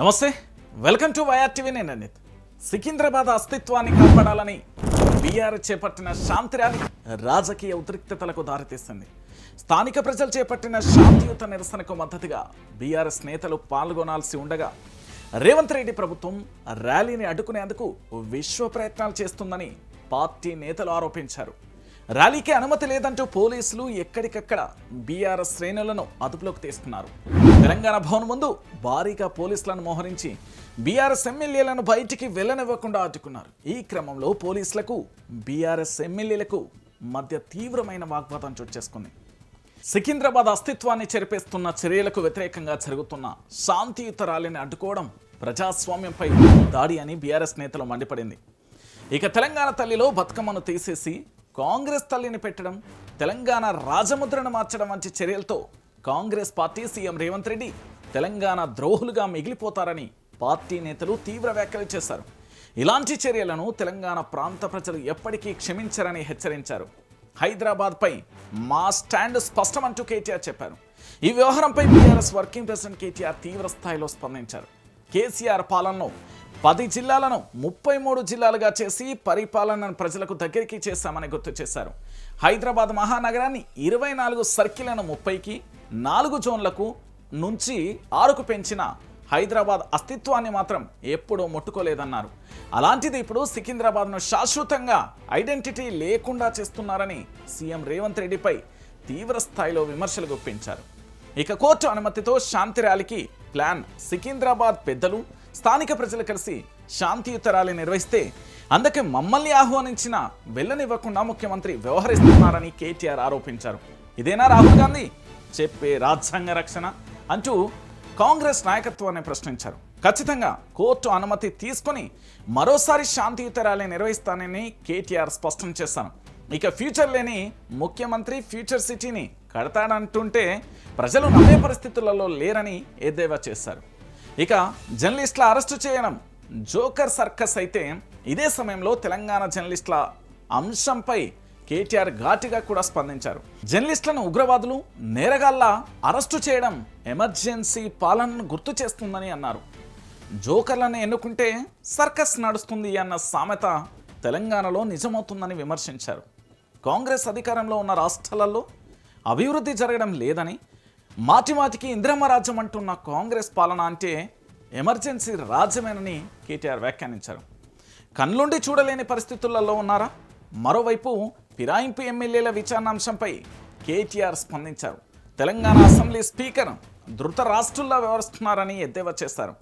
నమస్తే. Welcome to YR TV నేను అనిత్ సికింద్రాబాద్ అస్తిత్వాన్ని కాపాడాలని బీఆర్ చేపట్టిన శాంతి ర్యాలీ రాజకీయ ఉద్రిక్తతలకు దారితీస్తుంది. స్థానిక ప్రజలు చేపట్టిన శాంతియుత నిరసనకు మద్దతుగా బీఆర్ఎస్ నేతలు పాల్గొనాల్సి ఉండగా రేవంత్ రెడ్డి ప్రభుత్వం ర్యాలీని అడ్డుకునేందుకు విశ్వ ప్రయత్నాలు చేస్తుందని పార్టీ నేతలు ఆరోపించారు. ర్యాలీకి అనుమతి లేదంటూ పోలీసులు ఎక్కడికక్కడ బీఆర్ఎస్ శ్రేణులను అదుపులోకి తీస్తున్నారు తెలంగాణ భవన్ ముందు భారీగా పోలీసులను మోహరించి బీఆర్ఎస్ ఎమ్మెల్యేలను బయటికి వెళ్ళనివ్వకుండా అడ్డుకున్నారు ఈ క్రమంలో పోలీసులకు బీఆర్ఎస్ ఎమ్మెల్యేలకు మధ్య తీవ్రమైన వాగ్వాదం చోటు చేసుకుంది. సికింద్రాబాద్ అస్తిత్వాన్ని చెరిపేస్తున్న చర్యలకు వ్యతిరేకంగా జరుగుతున్న శాంతియుత ర్యాలీని అడ్డుకోవడం ప్రజాస్వామ్యంపై దాడి అని బీఆర్ఎస్ నేతలు మండిపడింది. ఇక తెలంగాణ తల్లిలో బతుకమ్మను తీసేసి కాంగ్రెస్ తల్లిని పెట్టడం తెలంగాణ రాజముద్రను మార్చడం వంటి చర్యలతో కాంగ్రెస్ పార్టీ సీఎం రేవంత్ రెడ్డి తెలంగాణ ద్రోహులుగా మిగిలిపోతారని పార్టీ నేతలు తీవ్ర వ్యాఖ్యలు చేశారు. ఇలాంటి చర్యలను తెలంగాణ ప్రాంత ప్రజలు ఎప్పటికీ క్షమించరని హెచ్చరించారు. హైదరాబాద్పై మా స్టాండ్ స్పష్టమంటూ కేటీఆర్ చెప్పారు. ఈ వ్యవహారంపై బీఆర్ఎస్ వర్కింగ్ ప్రెసిడెంట్ కేటీఆర్ తీవ్ర స్థాయిలో స్పందించారు. కేసీఆర్ పాలనలో పది జిల్లాలను ముప్పై మూడు జిల్లాలుగా చేసి పరిపాలనను ప్రజలకు దగ్గరికి చేశామని గుర్తు చేశారు. హైదరాబాద్ మహానగరాన్ని ఇరవై నాలుగు సర్కిళ్ళను ముప్పైకి నాలుగు జోన్లకు నుంచి ఆరుకు పెంచిన హైదరాబాద్ అస్తిత్వాన్ని మాత్రం ఎప్పుడూ ముట్టుకోలేదన్నారు. అలాంటిది ఇప్పుడు సికింద్రాబాద్ను శాశ్వతంగా ఐడెంటిటీ లేకుండా చేస్తున్నారని సీఎం రేవంత్ రెడ్డిపై తీవ్ర స్థాయిలో విమర్శలు గుప్పించారు. ఇక కోర్టు అనుమతితో శాంతి ర్యాలీకి ప్లాన్ సికింద్రాబాద్ పెద్దలు స్థానిక ప్రజలు కలిసి శాంతియుత ర్యాలీ నిర్వహిస్తే అందుకే మమ్మల్ని ఆహ్వానించిన వెళ్ళనివ్వకుండా ముఖ్యమంత్రి వ్యవహరిస్తున్నారని కేటీఆర్ ఆరోపించారు. ఇదేనా రాహుల్ గాంధీ? చెప్పే రాజ్యాంగ రక్షణ అంటూ కాంగ్రెస్ నాయకత్వాన్ని ప్రశ్నించారు. ఖచ్చితంగా కోర్టు అనుమతి తీసుకొని మరోసారి శాంతియుత ర్యాలీ నిర్వహిస్తానని కేటీఆర్ స్పష్టం చేశాను ఇక ఫ్యూచర్ లేని ముఖ్యమంత్రి ఫ్యూచర్ సిటీని కడతాడంటుంటే ప్రజలు నమ్మే పరిస్థితులలో లేరని ఎద్దేవా చేశారు. ఇక జర్నలిస్టుల అరెస్టు చేయడం జోకర్ సర్కస్ అయితే ఇదే సమయంలో తెలంగాణ జర్నలిస్టుల అంశంపై కేటీఆర్ ఘాటిగా కూడా స్పందించారు. జర్నలిస్టులను ఉగ్రవాదులు నేరగాళ్ళ అరెస్టు చేయడం ఎమర్జెన్సీ పాలనను గుర్తు చేస్తుందని అన్నారు. జోకర్లను ఎన్నుకుంటే సర్కస్ నడుస్తుంది అన్న సామెత తెలంగాణలో నిజమవుతుందని విమర్శించారు. కాంగ్రెస్ అధికారంలో ఉన్న రాష్ట్రాలలో అభివృద్ధి జరగడం లేదని మాటిమాటికి ఇంద్రమ్మ రాజ్యం అంటున్న కాంగ్రెస్ పాలన అంటే ఎమర్జెన్సీ రాజ్యమేనని కేటీఆర్ వ్యాఖ్యానించారు. కళ్ళుండి చూడలేని పరిస్థితులలో ఉన్నారా? మరోవైపు ఫిరాయింపు ఎమ్మెల్యేల విచారణాంశంపై కేటీఆర్ స్పందించారు. తెలంగాణ అసెంబ్లీ స్పీకర్ ధృత రాష్ట్రుల్లా వ్యవహరిస్తున్నారని ఎద్దేవా చేశారు.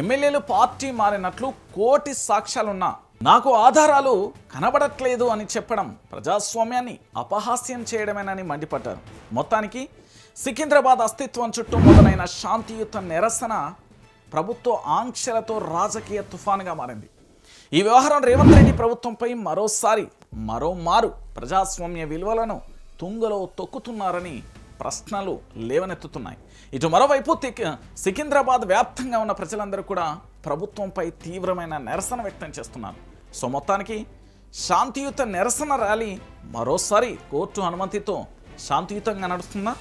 ఎమ్మెల్యేలు పార్టీ మారినట్లు కోటి సాక్ష్యాలున్నా నాకు ఆధారాలు కనబడట్లేదు అని చెప్పడం ప్రజాస్వామ్యాన్ని అపహాస్యం చేయడమేనని మండిపడ్డారు. మొత్తానికి సికింద్రాబాద్ అస్తిత్వం చుట్టూ మొదలైన శాంతియుత నిరసన ప్రభుత్వ ఆంక్షలతో రాజకీయ తుఫానుగా మారింది. ఈ వ్యవహారం రేవంత్ రెడ్డి ప్రభుత్వంపై మరోసారి మరోమారు ప్రజాస్వామ్య విలువలను తుంగలో తొక్కుతున్నారని ప్రశ్నలు లేవనెత్తుతున్నాయి. ఇటు మరోవైపు సికింద్రాబాద్ వ్యాప్తంగా ఉన్న ప్రజలందరూ కూడా ప్రభుత్వంపై తీవ్రమైన నిరసన వ్యక్తం చేస్తున్నారు. సో మొత్తానికి శాంతియుత నిరసన ర్యాలీ మరోసారి కోర్టు అనుమతితో శాంతియుతంగా నడుస్తుందా?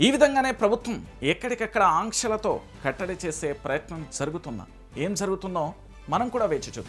ఈ విధంగానే ప్రభుత్వం ఎక్కడికక్కడ ఆంక్షలతో కట్టడి చేసే ప్రయత్నం జరుగుతుందా? ఏం జరుగుతుందో మనం కూడా వేచి చూద్దాం.